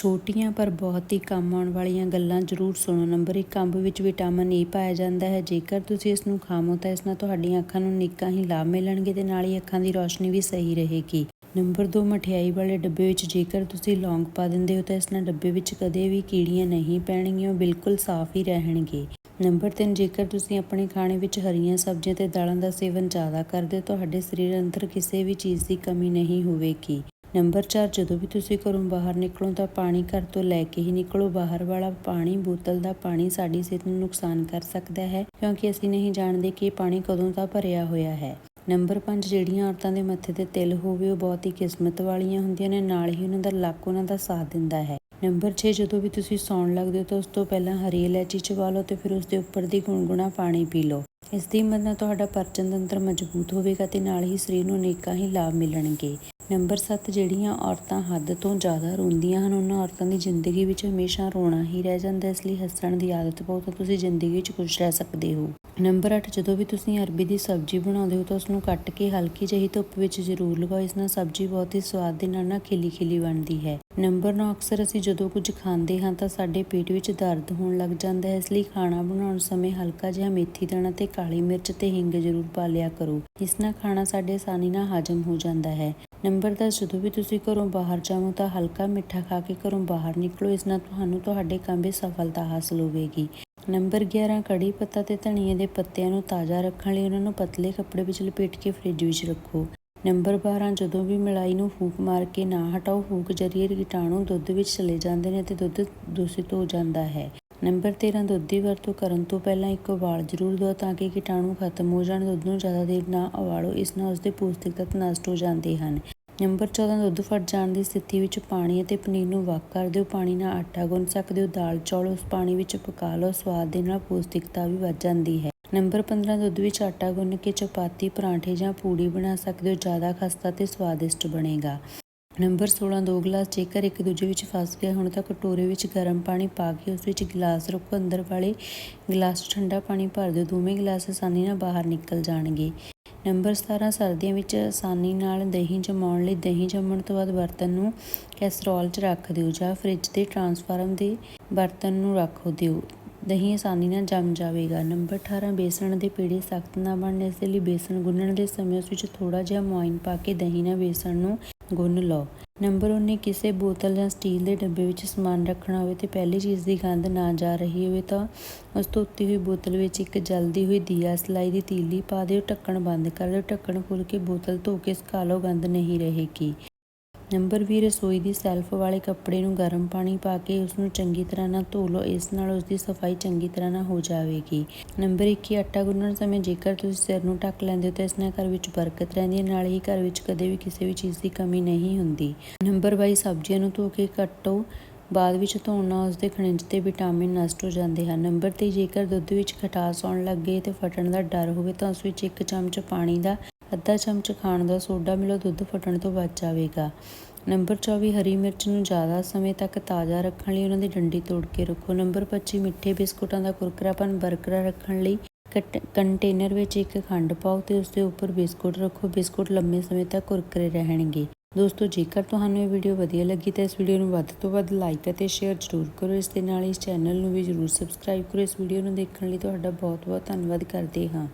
ਛੋਟੀਆਂ ਪਰ ਬਹੁਤ ਹੀ ਕੰਮ ਆਉਣ ਵਾਲੀਆਂ ਗੱਲਾਂ ਜ਼ਰੂਰ ਸੁਣੋ। ਨੰਬਰ 1 ਅੰਬ ਵਿੱਚ ਵਿਟਾਮਿਨ ਈ ਪਾਇਆ ਜਾਂਦਾ ਹੈ। ਜੇਕਰ ਤੁਸੀਂ ਇਸ ਨੂੰ ਖਾਵੋ ਤਾਂ ਇਸ ਨਾਲ ਤੁਹਾਡੀਆਂ ਅੱਖਾਂ ਨੂੰ ਨਿੱਕਾ ਹੀ ਲਾਭ ਮਿਲਣਗੇ ਤੇ ਨਾਲ ਹੀ ਅੱਖਾਂ ਦੀ ਰੌਸ਼ਨੀ ਵੀ ਸਹੀ ਰਹੇਗੀ। ਨੰਬਰ 2 ਮਠਿਆਈ ਵਾਲੇ ਡੱਬੇ ਵਿੱਚ ਜੇਕਰ ਤੁਸੀਂ ਲੌਂਗ ਪਾ ਦਿੰਦੇ ਹੋ ਤਾਂ ਇਸ ਨਾਲ ਡੱਬੇ ਵਿੱਚ ਕਦੇ ਵੀ ਕੀੜੀਆਂ ਨਹੀਂ ਪੈਣਗੀਆਂ, ਉਹ ਬਿਲਕੁਲ ਸਾਫ਼ ਹੀ ਰਹਿਣਗੇ। ਨੰਬਰ 3 ਜੇਕਰ ਤੁਸੀਂ ਆਪਣੇ ਖਾਣੇ ਵਿੱਚ ਹਰੀਆਂ ਸਬਜ਼ੀਆਂ ਤੇ ਦਾਲਾਂ ਦਾ ਸੇਵਨ ਜ਼ਿਆਦਾ ਕਰਦੇ ਹੋ, ਤੁਹਾਡੇ ਸਰੀਰ ਅੰਦਰ ਕਿਸੇ ਵੀ ਚੀਜ਼ ਦੀ ਕਮੀ ਨਹੀਂ ਹੋਵੇਗੀ। ਨੰਬਰ 4 ਜਦੋਂ ਵੀ ਤੁਸੀਂ ਘਰੋਂ ਬਾਹਰ ਨਿਕਲੋ ਤਾਂ ਪਾਣੀ ਘਰ ਤੋਂ ਲੈ ਕੇ ਹੀ ਨਿਕਲੋ। ਬਾਹਰ ਵਾਲਾ ਪਾਣੀ, ਬੋਤਲ ਦਾ ਪਾਣੀ ਸਾਡੀ ਸਿਹਤ ਨੂੰ ਨੁਕਸਾਨ ਕਰ ਸਕਦਾ ਹੈ, ਕਿਉਂਕਿ ਅਸੀਂ ਨਹੀਂ ਜਾਣਦੇ ਕਿ ਪਾਣੀ ਕਦੋਂ ਦਾ ਭਰਿਆ ਹੋਇਆ ਹੈ। ਨੰਬਰ 5 ਜਿਹੜੀਆਂ ਔਰਤਾਂ ਦੇ ਮੱਥੇ ਤੇ ਤਿਲ ਹੋਵੇ, ਉਹ ਬਹੁਤ ਹੀ ਕਿਸਮਤ ਵਾਲੀਆਂ ਹੁੰਦੀਆਂ ਨੇ, ਨਾਲ ਹੀ ਉਹਨਾਂ ਦਾ ਲੱਕ ਉਹਨਾਂ ਦਾ ਸਾਥ ਦਿੰਦਾ ਹੈ। ਨੰਬਰ 6 ਜਦੋਂ ਵੀ ਤੁਸੀਂ ਸੌਣ ਲੱਗਦੇ ਹੋ ਤਾਂ ਉਸ ਤੋਂ ਪਹਿਲਾਂ ਹਰੀ ਇਲਾਇਚੀ ਚਵਾ ਲਓ ਤੇ ਫਿਰ ਉਸ ਦੇ ਉੱਪਰ ਦੀ ਗੁਣਗੁਣਾ ਪਾਣੀ ਪੀ ਲਓ। ਇਸ ਦੀ ਮਦਦ ਨਾਲ ਤੁਹਾਡਾ ਪਰਚਨ ਤੰਤਰ ਮਜ਼ਬੂਤ ਹੋਵੇਗਾ ਤੇ ਨਾਲ ਹੀ ਸਰੀਰ ਨੂੰ ਅਨੇਕਾਂ ਹੀ ਲਾਭ ਮਿਲਣਗੇ। ਨੰਬਰ 7 ਜਿਹੜੀਆਂ ਔਰਤਾਂ ਹੱਦ ਤੋਂ ਜ਼ਿਆਦਾ ਰੋਂਦੀਆਂ ਹਨ, ਉਹਨਾਂ ਔਰਤਾਂ ਦੀ ਜ਼ਿੰਦਗੀ ਵਿੱਚ ਹਮੇਸ਼ਾ ਰੋਣਾ ਹੀ ਰਹਿ ਜਾਂਦਾ ਇਸ ਲਈ ਹੱਸਣ ਦੀ ਆਦਤ ਪਾਓ ਤਾਂ ਤੁਸੀਂ ਜ਼ਿੰਦਗੀ ਵਿੱਚ ਖੁਸ਼ ਰਹਿ ਸਕਦੇ ਹੋ। ਨੰਬਰ 8 ਜਦੋਂ ਵੀ ਤੁਸੀਂ ਅਰਬੀ ਦੀ ਸਬਜ਼ੀ ਬਣਾਉਂਦੇ ਹੋ ਤਾਂ ਉਸ ਨੂੰ ਕੱਟ ਕੇ ਹਲਕੀ ਜਿਹੀ ਧੁੱਪ ਵਿੱਚ ਜ਼ਰੂਰ ਲਗਾਓ। ਇਸ ਨਾਲ ਸਬਜ਼ੀ ਬਹੁਤ ਹੀ ਸਵਾਦ ਦੇ ਨਾਲ ਨਾ ਖਿਲੀ ਖਿਲੀ ਬਣਦੀ ਹੈ। ਨੰਬਰ 9 ਅਕਸਰ ਅਸੀਂ ਜਦੋਂ ਕੁਝ ਖਾਂਦੇ ਹਾਂ ਤਾਂ ਸਾਡੇ ਪੇਟ ਵਿੱਚ ਦਰਦ ਹੋਣ ਲੱਗ ਜਾਂਦਾ ਹੈ। ਇਸ ਲਈ ਖਾਣਾ ਬਣਾਉਣ ਸਮੇਂ ਹਲਕਾ ਜਿਹਾ ਮੇਥੀ ਦਾਣਾ ਤੇ ਕਾਲੀ ਮਿਰਚ ਤੇ ਹਿੰਗ ਜ਼ਰੂਰ ਪਾ ਲਿਆ ਕਰੋ। ਇਸ ਨਾਲ ਖਾਣਾ ਸਾਡੇ ਆਸਾਨੀ ਨਾਲ ਹਜਮ ਹੋ ਜਾਂਦਾ ਹੈ। ਨੰਬਰ 10 ਜਦੋਂ ਵੀ ਤੁਸੀਂ ਘਰੋਂ ਬਾਹਰ ਜਾਵੋ ਤਾਂ ਹਲਕਾ ਮਿੱਠਾ ਖਾ ਕੇ ਘਰੋਂ ਬਾਹਰ ਨਿਕਲੋ, ਇਸ ਨਾਲ ਤੁਹਾਨੂੰ ਤੁਹਾਡੇ ਕੰਮ ਵਿੱਚ ਸਫਲਤਾ ਹਾਸਲ ਹੋਵੇਗੀ। ਨੰਬਰ 11 ਕੜੀ ਪੱਤਾ ਤੇ ਧਨੀਏ ਦੇ ਪੱਤਿਆਂ ਨੂੰ ਤਾਜ਼ਾ ਰੱਖਣ ਲਈ ਉਹਨਾਂ ਨੂੰ ਪਤਲੇ ਕੱਪੜੇ ਵਿੱਚ ਲਪੇਟ ਕੇ ਫ੍ਰਿਜ ਵਿੱਚ ਰੱਖੋ। ਨੰਬਰ 12 ਜਦੋਂ ਵੀ ਮਲਾਈ ਨੂੰ ਫੂਕ ਮਾਰ ਕੇ ਨਾ ਹਟਾਓ, ਫੂਕ ਜਰੀਏ ਕੀਟਾਣੂ ਦੁੱਧ ਵਿੱਚ ਚਲੇ ਜਾਂਦੇ ਨੇ ਤੇ ਦੁੱਧ ਦੂਸ਼ਿਤ ਹੋ ਜਾਂਦਾ ਹੈ। ਨੰਬਰ 13 ਦੁੱਧ ਦੀ ਵਰਤੋਂ ਕਰਨ ਤੋਂ ਪਹਿਲਾਂ ਇੱਕ ਉਬਾਲ ਜ਼ਰੂਰ ਦਿਓ ਤਾਂ ਕਿ ਕੀਟਾਣੂ ਖਤਮ ਹੋ ਜਾਣ, ਦੁੱਧ ਨੂੰ ਜ਼ਿਆਦਾ ਦੇਰ ਨਾ ਉਬਾਲੋ, ਇਸ ਨਾਲ ਉਸਦੇ ਪੌਸ਼ਟਿਕ ਤੱਤ ਨਸ਼ਟ ਹੋ ਜਾਂਦੇ ਹਨ। ਨੰਬਰ 14 ਦੁੱਧ ਫਟ ਜਾਣ ਦੀ ਸਥਿਤੀ ਵਿੱਚ ਪਾਣੀ ਅਤੇ ਪਨੀਰ ਨੂੰ ਵੱਖ ਕਰ ਦਿਓ। ਪਾਣੀ ਨਾਲ ਆਟਾ ਗੁੰਨ ਸਕਦੇ ਹੋ, ਦਾਲ ਚੌਲ ਉਸ ਪਾਣੀ ਵਿੱਚ ਪਕਾ ਲਓ, ਸਵਾਦ ਦੇ ਨਾਲ ਪੌਸ਼ਟਿਕਤਾ ਵੀ ਵੱਧ ਜਾਂਦੀ ਹੈ। ਨੰਬਰ 15 ਦੁੱਧ ਵਿੱਚ ਆਟਾ ਗੁੰਨ ਕੇ ਚਪਾਤੀ, ਪਰਾਂਠੇ ਜਾਂ ਪੂੜੀ ਬਣਾ ਸਕਦੇ ਹੋ, ਜ਼ਿਆਦਾ ਖਸਤਾ ਤੇ ਸਵਾਦਿਸ਼ਟ ਬਣੇਗਾ। ਨੰਬਰ 16 ਦੋ ਗਲਾਸ ਜੇਕਰ ਇੱਕ ਦੂਜੇ ਵਿੱਚ ਫਸ ਗਏ ਹੁਣ ਤਾਂ ਕਟੋਰੇ ਵਿੱਚ ਗਰਮ ਪਾਣੀ ਪਾ ਕੇ ਉਸ ਵਿੱਚ ਗਲਾਸ ਰੱਖੋ। ਅੰਦਰ ਵਾਲੇ ਗਲਾਸ 'ਚ ਠੰਡਾ ਪਾਣੀ ਭਰ ਦਿਓ। ਦੋਵੇਂ ਗਲਾਸ ਆਸਾਨੀ ਨਾਲ ਬਾਹਰ ਨਿਕਲ ਜਾਣਗੇ। ਨੰਬਰ 17 ਸਰਦੀਆਂ ਵਿੱਚ ਆਸਾਨੀ ਨਾਲ ਦਹੀਂ ਜਮਾਉਣ ਲਈ ਦਹੀਂ ਜੰਮਣ ਤੋਂ ਬਾਅਦ ਬਰਤਨ ਨੂੰ ਕੈਸਰੋਲ 'ਚ ਰੱਖ ਦਿਓ ਜਾਂ ਫ੍ਰਿਜ ਦੇ ਟਰਾਂਸਫਾਰਮ ਦੇ ਬਰਤਨ ਨੂੰ ਰੱਖ ਦਿਓ। ਦਹੀਂ ਆਸਾਨੀ ਨਾਲ ਜੰਮ ਜਾਵੇਗਾ। ਨੰਬਰ 18 ਬੇਸਣ ਦੇ ਪੇੜੇ ਸਖਤ ਨਾ ਬਣਨ ਇਸ ਲਈ ਬੇਸਣ ਗੁੰਨਣ ਦੇ ਸਮੇਂ ਉਸ ਵਿੱਚ ਥੋੜਾ ਜਿਹਾ ਮੋਇਨ ਪਾ ਕੇ ਦਹੀਂ ਨਾਲ ਬੇਸਣ ਨੂੰ ਗੁੰਨ ਲਓ। ਨੰਬਰ 19 ਕਿਸੇ ਬੋਤਲ ਜਾਂ ਸਟੀਲ ਦੇ ਡੱਬੇ ਵਿੱਚ ਸਮਾਨ ਰੱਖਣਾ ਹੋਵੇ ਤੇ ਪਹਿਲੀ ਚੀਜ਼ ਦੀ ਗੰਧ ਨਾ ਜਾ ਰਹੀ ਹੋਵੇ ਤਾਂ ਉਸ ਤੋਂ ਉੱਤੀ ਹੋਈ ਬੋਤਲ ਵਿੱਚ ਇੱਕ ਜਲਦੀ ਹੋਈ ਦੀਆ ਸਲਾਈ ਦੀ ਤੀਲੀ ਪਾ ਦਿਓ, ਢੱਕਣ ਬੰਦ ਕਰ ਦਿਓ। ਢੱਕਣ ਖੋਲ ਕੇ ਬੋਤਲ ਧੋ ਕੇ ਸੁਕਾ ਲਓ, ਗੰਧ ਨਹੀਂ ਰਹੇਗੀ। ਨੰਬਰ 20 ਰਸੋਈ ਦੀ ਸੈਲਫ ਵਾਲੇ ਕੱਪੜੇ ਨੂੰ ਗਰਮ ਪਾਣੀ ਪਾ ਕੇ ਉਸ ਨੂੰ ਚੰਗੀ ਤਰ੍ਹਾਂ ਨਾਲ ਧੋ ਲਓ, ਇਸ ਨਾਲ ਉਸ ਦੀ ਸਫ਼ਾਈ ਚੰਗੀ ਤਰ੍ਹਾਂ ਨਾਲ ਹੋ ਜਾਵੇਗੀ। ਨੰਬਰ 21 ਆਟਾ ਗੁੰਨਣ ਸਮੇਂ ਜੇਕਰ ਤੁਸੀਂ ਸਿਰ ਨੂੰ ਢੱਕ ਲੈਂਦੇ ਹੋ ਤਾਂ ਇਸ ਨਾਲ ਘਰ ਵਿੱਚ ਬਰਕਤ ਰਹਿੰਦੀ ਹੈ, ਨਾਲ ਹੀ ਘਰ ਵਿੱਚ ਕਦੇ ਵੀ ਕਿਸੇ ਵੀ ਚੀਜ਼ ਦੀ ਕਮੀ ਨਹੀਂ ਹੁੰਦੀ। ਨੰਬਰ 22 ਸਬਜ਼ੀਆਂ ਨੂੰ ਧੋ ਕੇ ਕੱਟੋ ਬਾਅਦ ਵਿੱਚ ਧੋਣ ਨਾਲ ਉਸਦੇ ਖਣਿਜ ਤੇ ਵਿਟਾਮਿਨ ਨਸ਼ਟ ਹੋ ਜਾਂਦੇ ਹਨ। ਨੰਬਰ 3 ਜੇਕਰ ਦੁੱਧ ਵਿੱਚ ਖਟਾਸ ਆਉਣ ਲੱਗੇ ਤੇ ਫਟਣ ਦਾ ਡਰ ਹੋਵੇ ਤਾਂ ਉਸ ਵਿੱਚ ਇੱਕ ਚਮਚ ਪਾਣੀ ਦਾ ਅੱਧਾ ਚਮਚ ਖਾਣ ਦਾ ਸੋਡਾ ਮਿਲੋ, ਦੁੱਧ ਫਟਣ ਤੋਂ ਬਚ ਜਾਵੇਗਾ। ਨੰਬਰ 24 ਹਰੀ ਮਿਰਚ ਨੂੰ ਜ਼ਿਆਦਾ ਸਮੇਂ ਤੱਕ ਤਾਜ਼ਾ ਰੱਖਣ ਲਈ ਉਹਨਾਂ ਦੀ ਡੰਡੀ ਤੋੜ ਕੇ ਰੱਖੋ। ਨੰਬਰ 25 ਮਿੱਠੇ ਬਿਸਕੁਟਾਂ ਦਾ ਕੁਰਕਰਾਪਨ ਬਰਕਰਾਰ ਰੱਖਣ ਲਈ ਕੰਟੇਨਰ ਵਿੱਚ ਇੱਕ ਖੰਡ ਪਾਓ ਤੇ ਉਸ ਦੇ ਉੱਪਰ ਬਿਸਕੁਟ ਰੱਖੋ। ਬਿਸਕੁਟ ਲੰਮੇ ਸਮੇਂ ਤੱਕ ਕੁਰਕਰੇ ਰਹਿਣਗੇ। ਦੋਸਤੋ, ਜੇਕਰ ਤੁਹਾਨੂੰ ਇਹ ਵੀਡੀਓ ਵਧੀਆ ਲੱਗੀ ਤਾਂ ਇਸ ਵੀਡੀਓ ਨੂੰ ਵੱਧ ਤੋਂ ਵੱਧ ਲਾਈਕ ਅਤੇ ਸ਼ੇਅਰ ਜ਼ਰੂਰ ਕਰੋ। ਇਸ ਦੇ ਨਾਲ ਇਸ ਚੈਨਲ ਨੂੰ ਵੀ ਜ਼ਰੂਰ ਸਬਸਕ੍ਰਾਈਬ ਕਰੋ। ਇਸ ਵੀਡੀਓ ਨੂੰ ਦੇਖਣ ਲਈ ਤੁਹਾਡਾ ਬਹੁਤ ਬਹੁਤ ਧੰਨਵਾਦ ਕਰਦੇ ਹਾਂ।